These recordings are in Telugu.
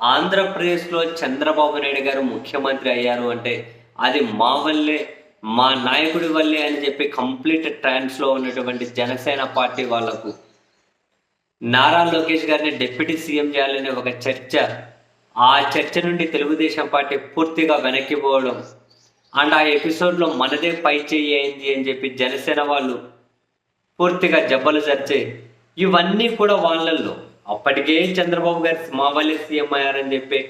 ఆంధ్రప్రదేశ్లో చంద్రబాబు నాయుడు గారు ముఖ్యమంత్రి అయ్యారు అంటే అది మా వల్లే మా నాయకుడి వల్లే అని చెప్పి కంప్లీట్ ట్రాన్స్లో ఉన్నటువంటి జనసేన పార్టీ వాళ్ళకు నారా లోకేష్ గారిని డిప్యూటీ సీఎం చేయాలనే ఒక చర్చ ఆ చర్చ నుండి తెలుగుదేశం పార్టీ పూర్తిగా వెనక్కి పోవడం అండ్ ఆ ఎపిసోడ్లో మనదే పై చేయి అయింది అని చెప్పి జనసేన వాళ్ళు పూర్తిగా జబ్బలు చర్చే ఇవన్నీ కూడా వాళ్ళల్లో. అప్పటికే చంద్రబాబు గారు మా వల్లే సీఎం అయ్యారని చెప్పి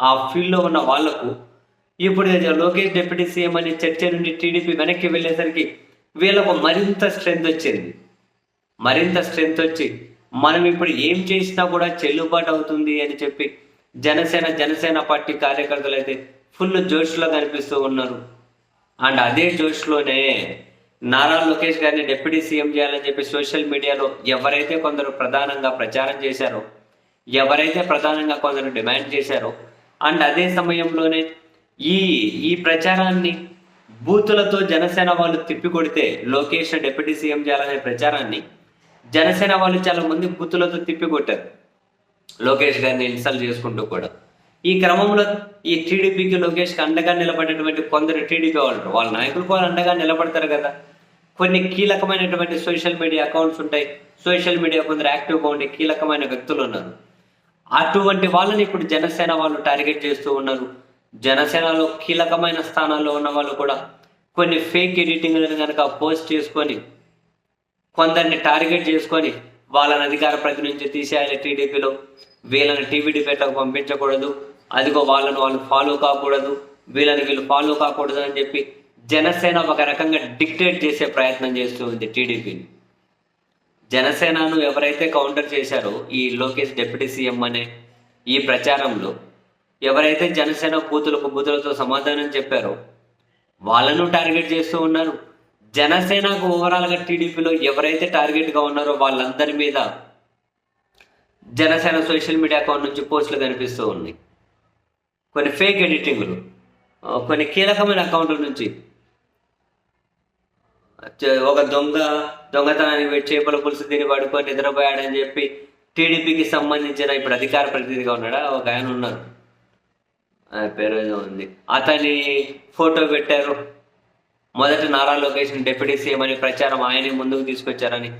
ఆ ఫీల్డ్లో ఉన్న వాళ్ళకు ఇప్పుడు లోకేష్ డిప్యూటీ సీఎం అనే చర్చ నుండి టీడీపీ వెనక్కి వెళ్ళేసరికి వీళ్ళకు మరింత స్ట్రెంత్ వచ్చింది. మరింత స్ట్రెంత్ వచ్చి మనం ఇప్పుడు ఏం చేసినా కూడా చెల్లుబాటు అవుతుంది అని చెప్పి జనసేన జనసేన పార్టీ కార్యకర్తలు అయితే ఫుల్ జోష్లో కనిపిస్తూ ఉన్నారు. అండ్ అదే జోష్లోనే నారా లోకేష్ గారిని డిప్యూటీ సీఎం చేయాలని చెప్పి సోషల్ మీడియాలో ఎవరైతే కొందరు ప్రధానంగా ప్రచారం చేశారో ఎవరైతే ప్రధానంగా కొందరు డిమాండ్ చేశారో అండ్ అదే సమయంలోనే ఈ ఈ ప్రచారాన్ని బూతులతో జనసేన వాళ్ళు తిప్పికొడితే లోకేష్ డిప్యూటీ సీఎం చేయాలనే ప్రచారాన్ని జనసేన వాళ్ళు చాలా మంది బూతులతో తిప్పికొట్టారు. లోకేష్ గారిని ఇన్సల్ట్ చేసుకుంటూ కూడా. ఈ క్రమంలో ఈ టీడీపీకి లోకేష్కి అండగా నిలబడేటువంటి కొందరు టీడీపీ వాళ్ళు వాళ్ళ నాయకులు కూడా అండగా నిలబడతారు కదా. కొన్ని కీలకమైనటువంటి సోషల్ మీడియా అకౌంట్స్ ఉంటాయి. సోషల్ మీడియా కొందరు యాక్టివ్గా ఉండే కీలకమైన వ్యక్తులు ఉన్నారు. అటువంటి వాళ్ళని ఇప్పుడు జనసేన వాళ్ళు టార్గెట్ చేస్తూ ఉన్నారు. జనసేనలో కీలకమైన స్థానాల్లో ఉన్న వాళ్ళు కూడా కొన్ని ఫేక్ ఎడిటింగ్లను కనుక పోస్ట్ చేసుకొని కొందరిని టార్గెట్ చేసుకొని వాళ్ళని అధికార ప్రతి నుంచి తీసేయాలి టీడీపీలో. వీళ్ళని టీవీ డిబేట్లకు పంపించకూడదు. అదిగో వాళ్ళని వాళ్ళు ఫాలో కాకూడదు. వీళ్ళని వీళ్ళు ఫాలో కాకూడదు అని చెప్పి జనసేన ఒక రకంగా డిక్టేట్ చేసే ప్రయత్నం చేస్తూ ఉంది టీడీపీని జనసేనను ఎవరైతే కౌంటర్ చేశారో ఈ లోకేష్ డిప్యూటీ సీఎం అనే ఈ ప్రచారంలో ఎవరైతే జనసేన బూతులకు బూతులతో సమాధానం చెప్పారో వాళ్ళను టార్గెట్ చేస్తూ ఉన్నారు. జనసేనకు ఓవరాల్గా టీడీపీలో ఎవరైతే టార్గెట్గా ఉన్నారో వాళ్ళందరి మీద జనసేన సోషల్ మీడియా అకౌంట్ నుంచి పోస్టులు కనిపిస్తూ ఉన్నాయి. కొన్ని ఫేక్ ఎడిటింగ్లు కొన్ని కీలకమైన అకౌంట్ల నుంచి ఒక దొంగ దొంగతనానికి చేపల పులుసు తిని పడుకొని నిద్రపోయాడని చెప్పి టీడీపీకి సంబంధించిన ఇప్పుడు అధికార ప్రతినిధిగా ఉన్నాడా? ఒక ఆయన ఉన్నారు ఆయన పేరు ఏదో ఉంది. అతని ఫోటో పెట్టారు. మొదట నారా లోకేష్ డిప్యూటీ సీఎం అని ప్రచారం ఆయనే ముందుకు తీసుకొచ్చారని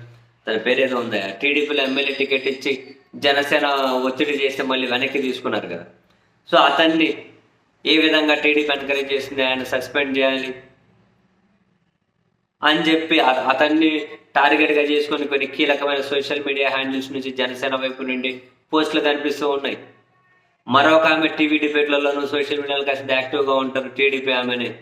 తన పేరు ఏదో ఉంది. టీడీపీలో ఎమ్మెల్యే టికెట్ ఇచ్చి జనసేన ఒత్తిడి చేస్తే మళ్ళీ వెనక్కి తీసుకున్నారు కదా. సో అతన్ని ఏ విధంగా టీడీపీ ఎన్కరేజ్ చేసింది? ఆయన సస్పెండ్ చేయాలి. అని చెప్పి అ- అతన్ని టార్గెట్గా చేసుకొని కొన్ని కీలకమైన సోషల్ మీడియా హ్యాండిల్స్ నుంచి జనసేన వైపు నుండి పోస్టులు కనిపిస్తూ ఉన్నాయి. మరొక ఆమె టీవీ డిబేట్లలోనూ సోషల్ మీడియాలో కాస్త యాక్టివ్గా ఉంటారు టీడీపీ ఆమెని.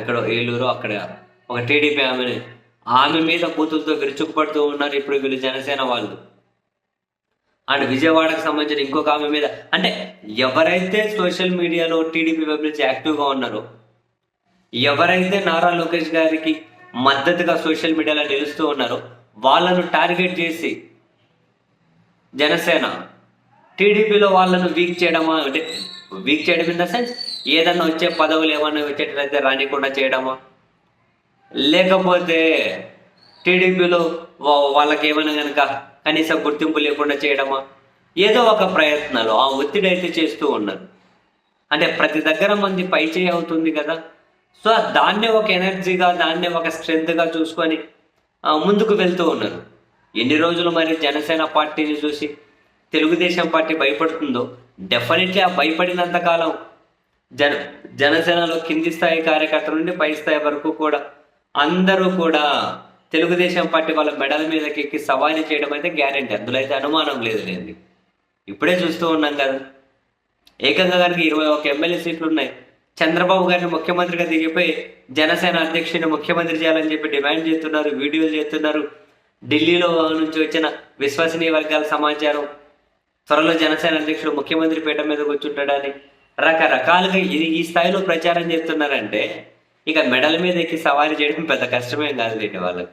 ఎక్కడో ఏలూరు అక్కడ ఒక టీడీపీ ఆమెని. ఆమె మీద బూతులతో విరుచుకుపడుతూ ఉన్నారు ఇప్పుడు వీళ్ళు జనసేన వాళ్ళు. అండ్ విజయవాడకు సంబంధించిన ఇంకొక ఆమె మీద అంటే ఎవరైతే సోషల్ మీడియాలో టీడీపీ వైపు నుంచి యాక్టివ్గా ఉన్నారో ఎవరైతే నారా లోకేష్ గారికి మద్దతుగా సోషల్ మీడియాలో నిలుస్తూ ఉన్నారో వాళ్ళను టార్గెట్ చేసి జనసేన టీడీపీలో వాళ్ళను వీక్ చేయడమా? అంటే వీక్ చేయడం ఇన్ ద సెన్స్ ఏదన్నా వచ్చే పదవులు ఏమన్నా వచ్చేటట్లయితే రానికుండా చేయడమా? లేకపోతే టీడీపీలో వాళ్ళకి ఏమైనా కనుక కనీస గుర్తింపు లేకుండా చేయడమా? ఏదో ఒక ప్రయత్నాలు ఆ ఒత్తిడి అయితే చేస్తూ ఉన్నారు. అంటే ప్రతి దగ్గర మంది పై అవుతుంది కదా? సో దాన్నే ఒక ఎనర్జీగా దాన్నే ఒక స్ట్రెంగ్త్గా చూసుకొని ముందుకు వెళ్తూ ఉన్నారు. ఎన్ని రోజులు మరి జనసేన పార్టీని చూసి తెలుగుదేశం పార్టీ భయపడుతుందో డెఫినెట్లీ ఆ భయపడినంత కాలం జన జనసేనలో కింది స్థాయి కార్యకర్తల నుండి పై స్థాయి వరకు కూడా అందరూ కూడా తెలుగుదేశం పార్టీ వాళ్ళ మెడల మీదకి ఎక్కి సవారీ చేయడం అయితే గ్యారెంటీ. అందులో అయితే అనుమానం లేదు లేండి. ఇప్పుడే చూస్తూ ఉన్నాం కదా. ఏకంగా గారికి ఇరవై ఒక ఎమ్మెల్యే సీట్లు ఉన్నాయి. చంద్రబాబు గారిని ముఖ్యమంత్రిగా దిగిపోయి జనసేన అధ్యక్షుని ముఖ్యమంత్రి చేయాలని చెప్పి డిమాండ్ చేస్తున్నారు వీడియోలు చేస్తున్నారు. ఢిల్లీలో నుంచి వచ్చిన విశ్వసనీయ వర్గాల సమాచారం త్వరలో జనసేన అధ్యక్షుడు ముఖ్యమంత్రి పీఠం మీద కూర్చుంటాడని రకరకాలుగా ఇది ఈ స్థాయిలో ప్రచారం చేస్తున్నారంటే ఇక మెడల మీద ఎక్కి సవారీ చేయడం పెద్ద కష్టమేం కాదు లేండి వాళ్ళకి.